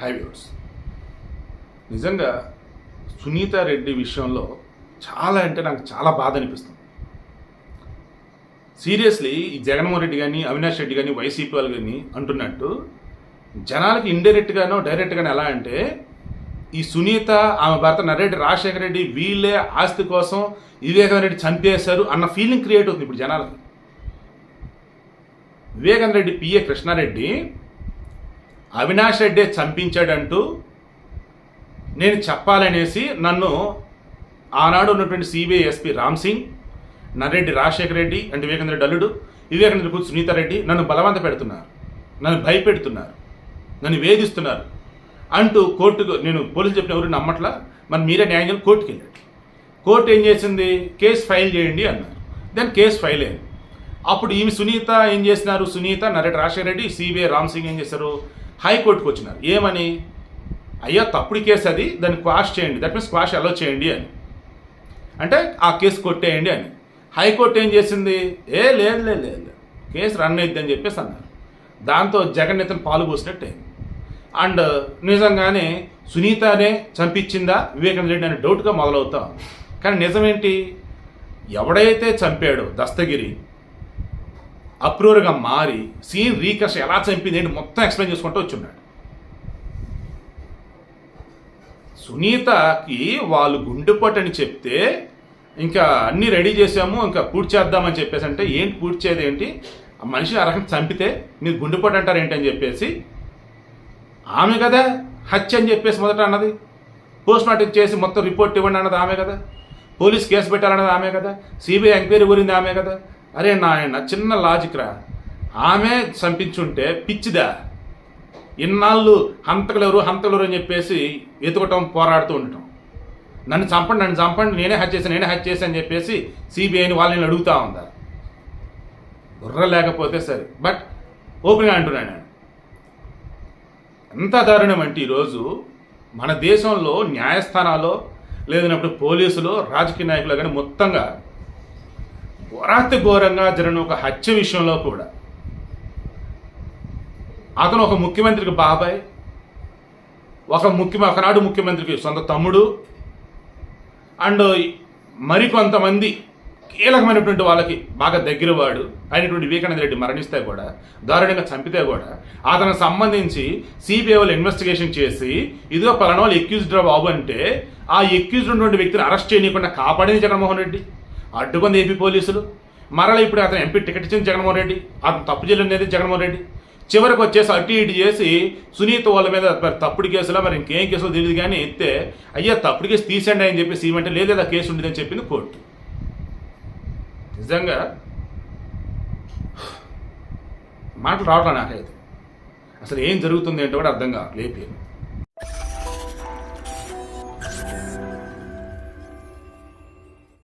High viewers నిజంగా సునీత రెడ్డి విషయంలో చాలా అంటే నాకు చాలా బాధ అనిపిస్తుంది. సీరియస్లీ ఈ జగన్మోహన్ రెడ్డి కానీ అవినాష్ రెడ్డి కానీ వైసీపీ వాళ్ళు కానీ అంటున్నట్టు జనాలకి ఇండైరెక్ట్గానో డైరెక్ట్గానో ఎలా అంటే ఈ సునీత ఆమె భర్త నరెడ్డి రాజశేఖర రెడ్డి వీళ్ళే ఆస్తి కోసం వివేకానంద రెడ్డి చంపేశారు అన్న ఫీలింగ్ క్రియేట్ అవుతుంది ఇప్పుడు జనాలకి. వివేకానంద రెడ్డి పిఏ కృష్ణారెడ్డి అవినాష్ రెడ్డి చంపించాడంటూ నేను చెప్పాలనేసి నన్ను ఆనాడు ఉన్నటువంటి సిబిఐ ఎస్పీ రామ్ సింగ్ నర్రెడ్డి రాజశేఖర రెడ్డి అంటే వివేకేంద్ర రెడ్డి అల్లుడు కూతురు సునీత రెడ్డి నన్ను బలవంత పెడుతున్నారు. నన్ను భయపెడుతున్నారు. నన్ను వేధిస్తున్నారు. అంటూ కోర్టుకు నేను పోలీసు చెప్పిన ఎవరు నమ్మట్లా? మరి మీరే న్యాయం చేయాలి కోర్టుకి వెళ్ళాడు కోర్టు ఏం చేసింది? కేసు ఫైల్ చేయండి అన్నారు. దెన్ కేసు ఫైల్ అయింది. అప్పుడు ఈమె సునీత ఏం చేసినారు? సునీత నరేట్ రాజశేఖర రెడ్డి సిబిఐ రామ్ సింగ్ ఏం చేశారు? హైకోర్టుకు వచ్చినారు. ఏమని? అయ్యా తప్పుడు కేసు అది దాన్ని క్వాష్ చేయండి. దట్ మీన్స్ క్వాష్ అలో చేయండి అని. అంటే ఆ కేసు కొట్టేయండి అని. హైకోర్టు ఏం చేసింది? ఏ లేదు లేదు లేదు. లేదు. కేసు రన్ అయింది అని చెప్పేసి అన్నారు. దాంతో జగన్ ఇతను పాలు పోసినట్టు. అయింది అండ్ నిజంగానే సునీతనే చంపించిందా? వివేకానంద రెడ్డి అనే డౌట్గా మొదలవుతాం కానీ నిజమేంటి? ఎవడైతే చంపాడో దస్తగిరి అప్రూవర్గా మారి సీన్ రీకర్ష్ ఎలా చంపింది ఏంటి మొత్తం ఎక్స్ప్లెయిన్ చేసుకుంటూ వచ్చున్నాడు. సునీతకి వాళ్ళు గుండెపోటు అని చెప్తే ఇంకా అన్నీ రెడీ చేసాము ఇంకా పూర్తి చేద్దామని చెప్పేసి అంటే ఏంటి పూర్తి చేయదు ఏంటి? ఆ మనిషి ఆ రకం చంపితే మీరు గుండెపోటు అంటారు ఏంటి అని చెప్పేసి ఆమె కదా హత్య అని చెప్పేసి మొదట అన్నది. పోస్ట్ మార్టం చేసి మొత్తం రిపోర్ట్ ఇవ్వండి అన్నది ఆమె కదా. పోలీస్ కేసు పెట్టాలన్నది ఆమె కదా. సిబిఐ ఎంక్వైరీ గురింది ఆమె కదా. అరే నాయన చిన్న లాజిక్ రా. ఆమె చంపించుంటే పిచ్చిదా? ఇన్నాళ్ళు హంతకులెవరు హంతకులెవరు అని చెప్పేసి ఎత్తుకోవటం పోరాడుతూ ఉండటం. నన్ను చంపండి నన్ను చంపండి నేనే హత్య చేశాను నేనే హత్య చేశాను అని చెప్పేసి సిబిఐని వాళ్ళని అడుగుతా ఉందా? బుర్ర లేకపోతే సరే. బట్ ఓపెన్గా అంటున్నాను నేను. ఎంత దారుణం అంటే ఈరోజు మన దేశంలో న్యాయస్థానాల్లో లేదన్నప్పుడు పోలీసులు రాజకీయ నాయకులు కానీ మొత్తంగా ఘోరాతి ఘోరంగా జరిగిన ఒక హత్య విషయంలో కూడా. అతను ఒక ముఖ్యమంత్రికి బాబాయ్ ఒక ముఖ్య ఒకనాడు ముఖ్యమంత్రికి సొంత తమ్ముడు అండ్ మరికొంతమంది కీలకమైనటువంటి వాళ్ళకి బాగా దగ్గరవాడు అయినటువంటి వివేకానంద రెడ్డి మరణిస్తే కూడా దారుణంగా చంపితే కూడా అతనికి సంబంధించి సిబిఐ వాళ్ళు ఇన్వెస్టిగేషన్ చేసి ఇదిగో పలానా వాళ్ళు ఎక్యూజ్డ్ బాబు అంటే ఆ ఎక్యూజ్డ్ ఉన్నటువంటి వ్యక్తిని అరెస్ట్ చేయకుండా కాపాడింది జగన్మోహన్ రెడ్డి. అడ్డుకుంది ఏపీ పోలీసులు. మరలా ఇప్పుడు అతను ఎంపీ టికెట్ ఇచ్చింది జగన్మోహన్ రెడ్డి. అతను తప్పు చేయలేదు జగన్మోహన్ రెడ్డి. చివరికి వచ్చేసి అటు ఇటు చేసి సునీత వాళ్ళ మీద మరి తప్పుడు కేసులో మరి ఇంకేం కేసులో తెలియదు కానీ ఎత్తే అయ్యా తప్పుడు కేసు తీసండి అని చెప్పేసి ఏమంటే ఆ కేసు ఉండేదని చెప్పింది కోర్టు. నిజంగా మాటలు రావట్లే నాకైతే. అసలు ఏం జరుగుతుంది ఏంటో కూడా అర్థం కావట్లేదు. ఏపీలో